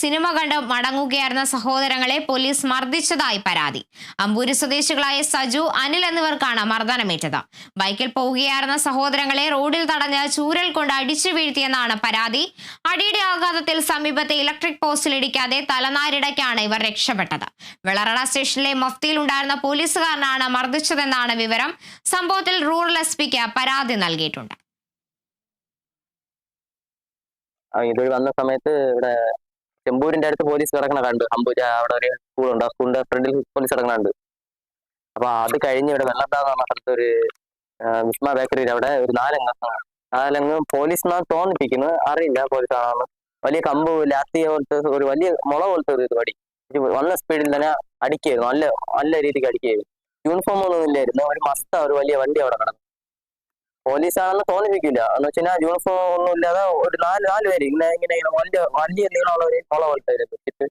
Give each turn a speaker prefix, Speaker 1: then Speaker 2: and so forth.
Speaker 1: Cinema കണ്ട് മടങ്ങുകയായിരുന്ന സഹോദരങ്ങളെ police മർദ്ദിച്ചതായി പരാതി. അമ്പൂരി സ്വദേശികളായ സജു അനിൽ എന്നിവർക്കാണ് മർദ്ദനമേറ്റത്. ബൈക്കിൽ പോവുകയായിരുന്ന സഹോദരങ്ങളെ റോഡിൽ തടഞ്ഞ് ചൂരൽ കൊണ്ട് അടിച്ചു വീഴ്ത്തിയെന്നാണ് പരാതി. അടിയുടെ ആഘാതത്തിൽ സമീപത്തെ ഇലക്ട്രിക് പോസ്റ്റിൽ ഇടിക്കാതെ തലനാരിടയ്ക്കാണ് ഇവർ രക്ഷപ്പെട്ടത്. വിളറട സ്റ്റേഷനിലെ മഫ്തിയിൽ ഉണ്ടായിരുന്ന പോലീസുകാരനാണ് മർദ്ദിച്ചതെന്നാണ് വിവരം. സംഭവത്തിൽ റൂറൽ എസ് പിക്ക് പരാതി നൽകിയിട്ടുണ്ട്.
Speaker 2: ഇതുവഴി വന്ന സമയത്ത് ഇവിടെ ചെമ്പൂരിന്റെ അടുത്ത് പോലീസ് കിടക്കണ കണ്ടു. അമ്പൂജ അവിടെ ഒരു സ്കൂളുണ്ട് ആ സ്കൂളിന്റെ ഫ്രണ്ടിൽ പോലീസ് കിടക്കണ കണ്ട്. അപ്പൊ അത് കഴിഞ്ഞ് ഇവിടെ വെള്ളത്താന്ന് സ്ഥലത്ത് ഒരു വിസ്മ ബേക്കറിയിൽ അവിടെ ഒരു നാലംഗ നാലംഗം പോലീസ് എന്നാണ് തോന്നിപ്പിക്കുന്നത് അറിയില്ല പോലീസ് ആണെന്ന് വലിയ കമ്പ് ലാത്തി പോലത്തെ ഒരു വലിയ മുള പോലത്തെ ഒരു അടി വന്ന സ്പീഡിൽ തന്നെ അടിക്കായിരുന്നു. നല്ല നല്ല രീതിക്ക് അടിക്കായിരുന്നു. യൂണിഫോം ഒന്നും ഇല്ലായിരുന്നു. ഒരു മസ്ത ഒരു വലിയ വണ്ടി അവിടെ കിടന്നു. പോലീസ് ആണെന്ന് തോന്നിപ്പിക്കില്ല. എന്ന് വെച്ചാൽ യൂണിഫോം ഒന്നും ഇല്ലാതെ ഒരു നാല് നാല് പേര് ഇങ്ങനെ ഇങ്ങനെ ഇങ്ങനെ വലിയ വലിയ നീളമുള്ള ഒരു മുള പോലത്തെ വെച്ചിട്ട്